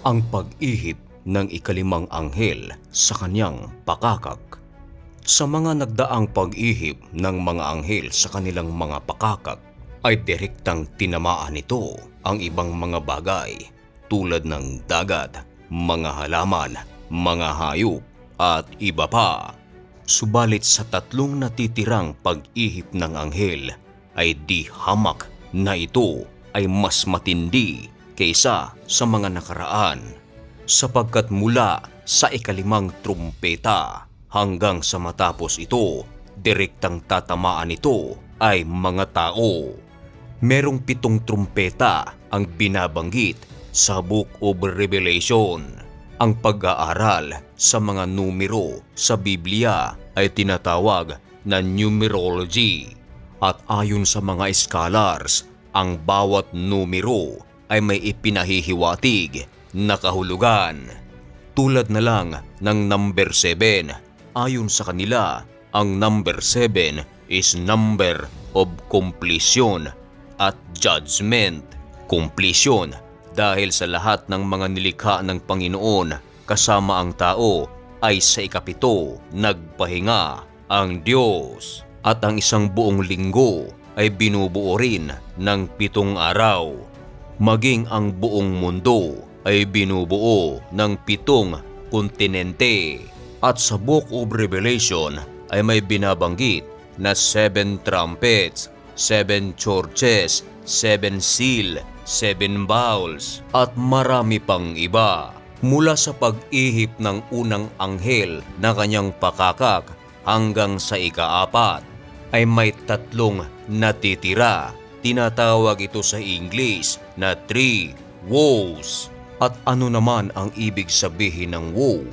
ang pag-ihip ng ikalimang anghel sa kanyang pakakak. Sa mga nagdaang pag-ihip ng mga anghel sa kanilang mga pakakak, ay direktang tinamaan nito ang ibang mga bagay tulad ng dagat, mga halaman, mga hayop at iba pa. Subalit sa tatlong natitirang pag-ihip ng anghel ay di hamak na ito ay mas matindi kaysa sa mga nakaraan sapagkat mula sa ikalimang trumpeta hanggang sa matapos ito, direktang tatamaan ito ay mga tao. Merong pitong trumpeta ang binabanggit sa Book of Revelation. Ang pag-aaral sa mga numero sa Biblia ay tinatawag na numerology. At ayon sa mga scholars, ang bawat numero ay may ipinahihiwatig na kahulugan. Tulad na lang ng number 7, ayon sa kanila, ang number 7 is number of completion at judgment. Completion dahil sa lahat ng mga nilikha ng Panginoon kasama ang tao ay sa ikapito nagpahinga ang Diyos at ang isang buong linggo ay binubuo rin ng pitong araw. Maging ang buong mundo ay binubuo ng pitong kontinente. At sa Book of Revelation ay may binabanggit na seven trumpets, seven churches, seven seal, seven bowls, at marami pang iba. Mula sa pag-ihip ng unang anghel na kanyang pakakak hanggang sa ikaapat ay may tatlong natitira. Tinatawag ito sa English na three woes. At ano naman ang ibig sabihin ng woe?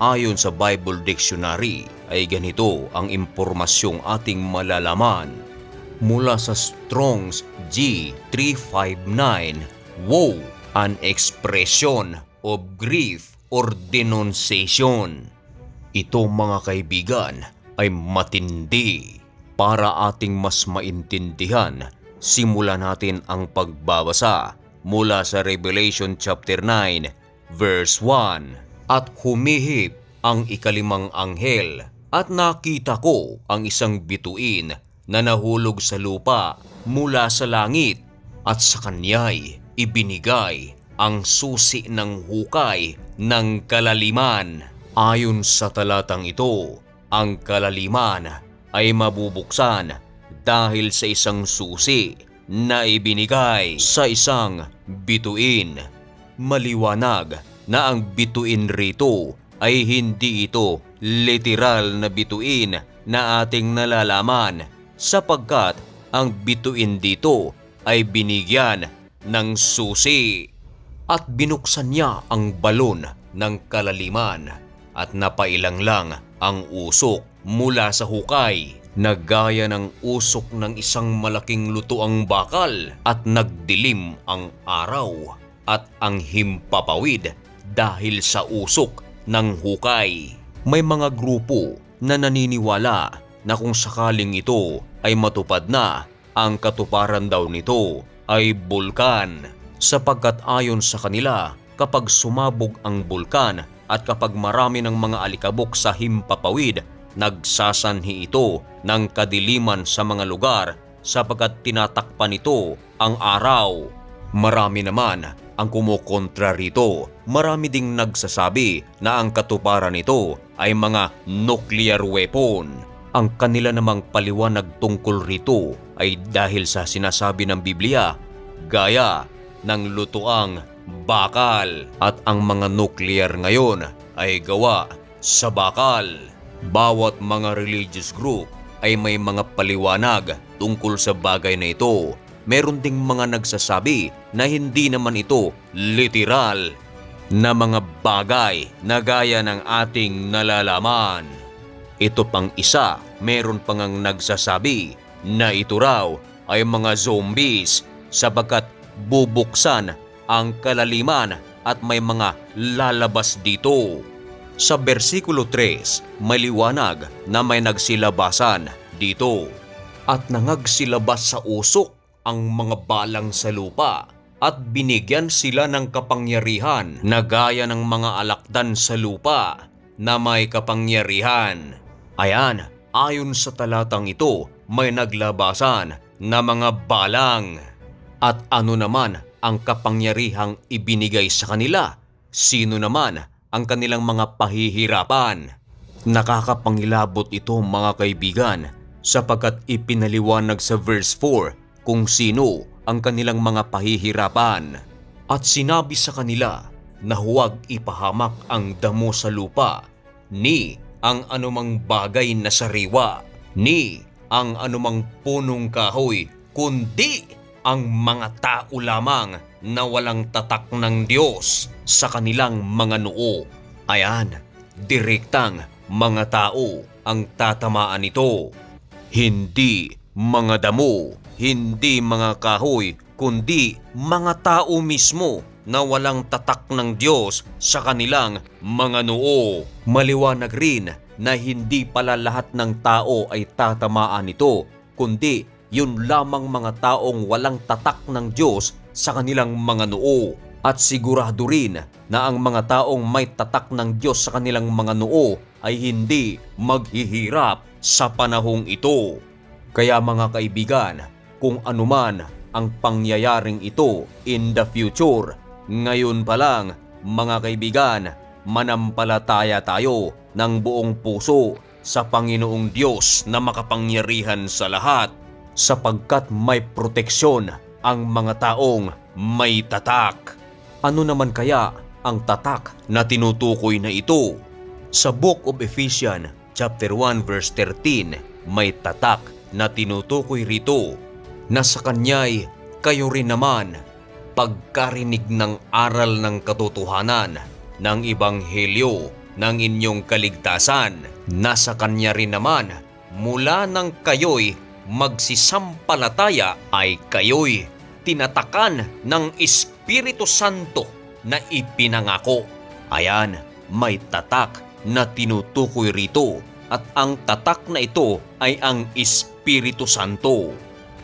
Ayon sa Bible Dictionary ay ganito ang impormasyong ating malalaman. Mula sa Strong's G359, woe, an expression of grief or denunciation. Ito mga kaibigan ay matindi. Para ating mas maintindihan, simulan natin ang pagbabasa mula sa Revelation chapter 9 verse 1. At humihip ang ikalimang anghel at nakita ko ang isang bituin na nahulog sa lupa mula sa langit at sa kanya'y ibinigay ang susi ng hukay ng kalaliman. Ayon sa talatang ito, ang kalaliman ay mabubuksan dahil sa isang susi na ibinigay sa isang bituin. Maliwanag na ang bituin rito ay hindi ito literal na bituin na ating nalalaman sapagkat ang bituin dito ay binigyan ng susi at binuksan niya ang balon ng kalaliman at napailang lang ang usok mula sa hukay na gaya ng usok ng isang malaking lutuang bakal at nagdilim ang araw at ang himpapawid dahil sa usok ng hukay. May mga grupo na naniniwala na kung sakaling ito ay matupad na, ang katuparan daw nito ay bulkan sapagkat ayon sa kanila kapag sumabog ang bulkan at kapag marami ng mga alikabok sa himpapawid, nagsasanhi ito ng kadiliman sa mga lugar sapagkat tinatakpan nito ang araw. Marami naman ang kumukontra rito. Marami ding nagsasabi na ang katuparan nito ay mga nuclear weapon. Ang kanila namang paliwanag tungkol rito ay dahil sa sinasabi ng Biblia, gaya ng lutuang bakal at ang mga nuclear ngayon ay gawa sa bakal. Bawat mga religious group ay may mga paliwanag tungkol sa bagay na ito. Meron ding mga nagsasabi na hindi naman ito literal na mga bagay na gaya ng ating nalalaman. Ito pang isa, meron pang ang nagsasabi na ito raw ay mga zombies sapagkat bubuksan ang kalaliman at may mga lalabas dito. Sa versikulo 3, may liwanag na may nagsilabasan dito. At nangagsilabas sa usok ang mga balang sa lupa at binigyan sila ng kapangyarihan na gaya ng mga alakdan sa lupa na may kapangyarihan. Ayan, ayon sa talatang ito, may naglabasan na mga balang. At ano naman ang kapangyarihang ibinigay sa kanila? Sino naman ang kanilang mga pahihirapan? Nakakapangilabot ito mga kaibigan sapagkat ipinaliwanag sa verse 4 kung sino ang kanilang mga pahihirapan. At sinabi sa kanila na huwag ipahamak ang damo sa lupa, ni ang anumang bagay na sariwa, ni ang anumang punong kahoy, kundi ang mga tao lamang na walang tatak ng Diyos sa kanilang mga noo. Ayan, direktang mga tao ang tatamaan nito. Hindi mga damo, hindi mga kahoy, kundi mga tao mismo na walang tatak ng Diyos sa kanilang mga noo. Maliwanag rin na hindi pala lahat ng tao ay tatamaan nito, kundi yun lamang mga taong walang tatak ng Diyos sa kanilang mga noo. At sigurado rin na ang mga taong may tatak ng Diyos sa kanilang mga noo ay hindi maghihirap sa panahong ito. Kaya mga kaibigan, kung anuman ang pangyayaring ito in the future, ngayon pa lang mga kaibigan, manampalataya tayo ng buong puso sa Panginoong Diyos na makapangyarihan sa lahat sapagkat may proteksyon ang mga taong may tatak. Ano naman kaya ang tatak na tinutukoy na ito? Sa Book of Ephesians chapter 1 verse 13 may tatak na tinutukoy rito na sa kanya'y kayo rin naman pagkarinig ng aral ng katotohanan ng Ebanghelyo ng inyong kaligtasan na sa kanya rin naman mula ng kayo'y magsisampalataya ay kayo'y tinatakan ng Espiritu Santo na ipinangako. Ayan, may tatak na tinutukoy rito at ang tatak na ito ay ang Espiritu Santo.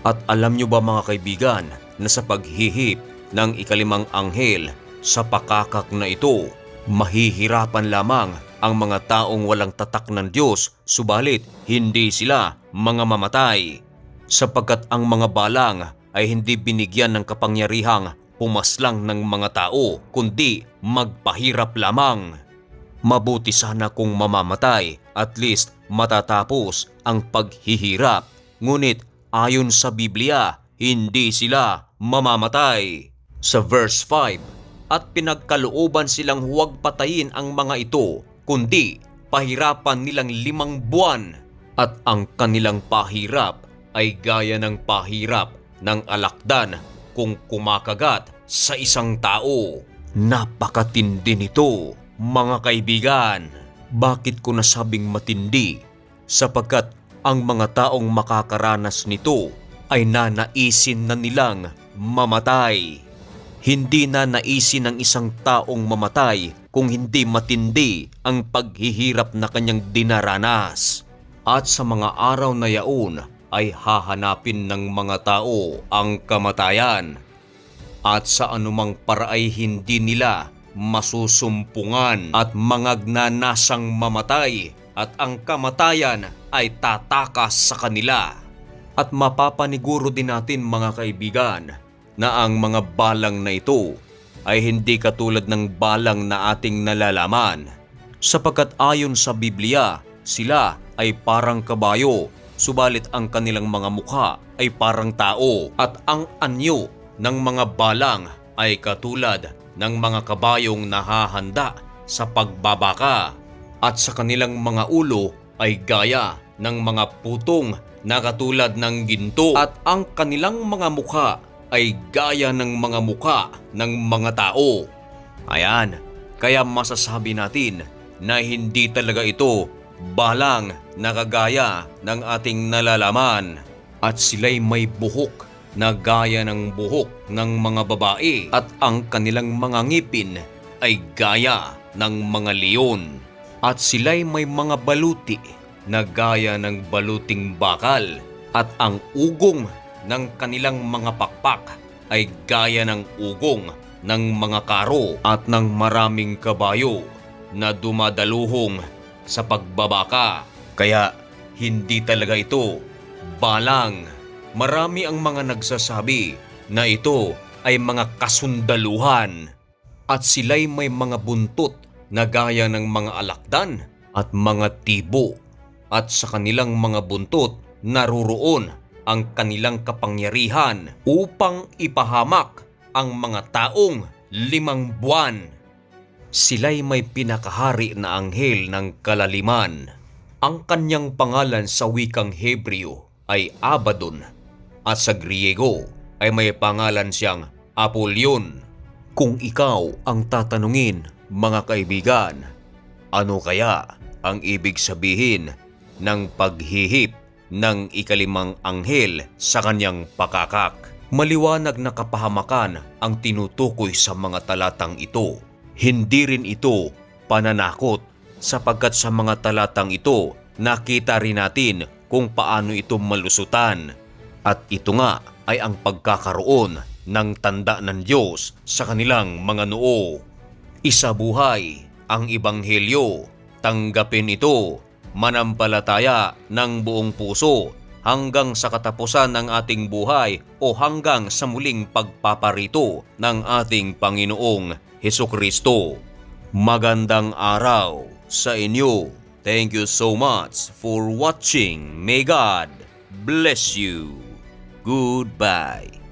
At alam nyo ba mga kaibigan na sa paghihip ng ikalimang anghel sa pakakak na ito, mahihirapan lamang ang mga taong walang tatak ng Diyos subalit hindi sila mga mamatay sapagkat ang mga balang ay hindi binigyan ng kapangyarihang pumaslang ng mga tao kundi magpahirap lamang. Mabuti sana kung mamamatay at least matatapos ang paghihirap. Ngunit ayon sa Biblia, hindi sila mamamatay. Sa verse 5, at pinagkalooban silang huwag patayin ang mga ito, kundi pahirapan nilang limang buwan at ang kanilang pahirap ay gaya ng pahirap ng alakdan kung kumakagat sa isang tao. Napakatindi nito, mga kaibigan. Bakit ko nasabing matindi? Sapagkat ang mga taong makakaranas nito ay nanaisin na nilang mamatay. Hindi na naisin ng isang taong mamatay kung hindi matindi ang paghihirap na kanyang dinaranas. At sa mga araw na yaon ay hahanapin ng mga tao ang kamatayan. At sa anumang paraay hindi nila masusumpungan at mangagnanasang mamatay at ang kamatayan ay tatakas sa kanila. At mapapaniguro din natin mga kaibigan na ang mga balang na ito ay hindi katulad ng balang na ating nalalaman. Sapagkat ayon sa Biblia, sila ay parang kabayo, subalit ang kanilang mga mukha ay parang tao at ang anyo ng mga balang ay katulad ng mga kabayong nahahanda sa pagbabaka at sa kanilang mga ulo ay gaya ng mga putong na katulad ng ginto at ang kanilang mga mukha ay gaya ng mga mukha ng mga tao. Ayan, kaya masasabi natin na hindi talaga ito balang na kagaya ng ating nalalaman at sila'y may buhok na gaya ng buhok ng mga babae at ang kanilang mga ngipin ay gaya ng mga leon at sila'y may mga baluti na gaya ng baluting bakal at ang ugong ng kanilang mga pakpak ay gaya ng ugong ng mga karo at ng maraming kabayo na dumadaluhong sa pagbabaka. Kaya hindi talaga ito balang. Marami ang mga nagsasabi na ito ay mga kasundaluhan at sila'y may mga buntot na gaya ng mga alakdan at mga tibo at sa kanilang mga buntot naruroon ang kanilang kapangyarihan upang ipahamak ang mga taong limang buwan. Sila'y may pinakahari na anghel ng kalaliman. Ang kanyang pangalan sa wikang Hebreo ay Abaddon at sa Griego ay may pangalan siyang Apollyon. Kung ikaw ang tatanungin, mga kaibigan, ano kaya ang ibig sabihin ng paghihip ng ikalimang anghel sa kanyang pakakak? Maliwanag na kapahamakan ang tinutukoy sa mga talatang ito. Hindi rin ito pananakot sapagkat sa mga talatang ito nakita rin natin kung paano ito malusutan. At ito nga ay ang pagkakaroon ng tanda ng Diyos sa kanilang mga noo. Isabuhay ang Ibanghelyo. Tanggapin ito, manampalataya ng buong puso hanggang sa katapusan ng ating buhay o hanggang sa muling pagpaparito ng ating Panginoong Heso Kristo. Magandang araw sa inyo. Thank you so much for watching. May God bless you. Goodbye.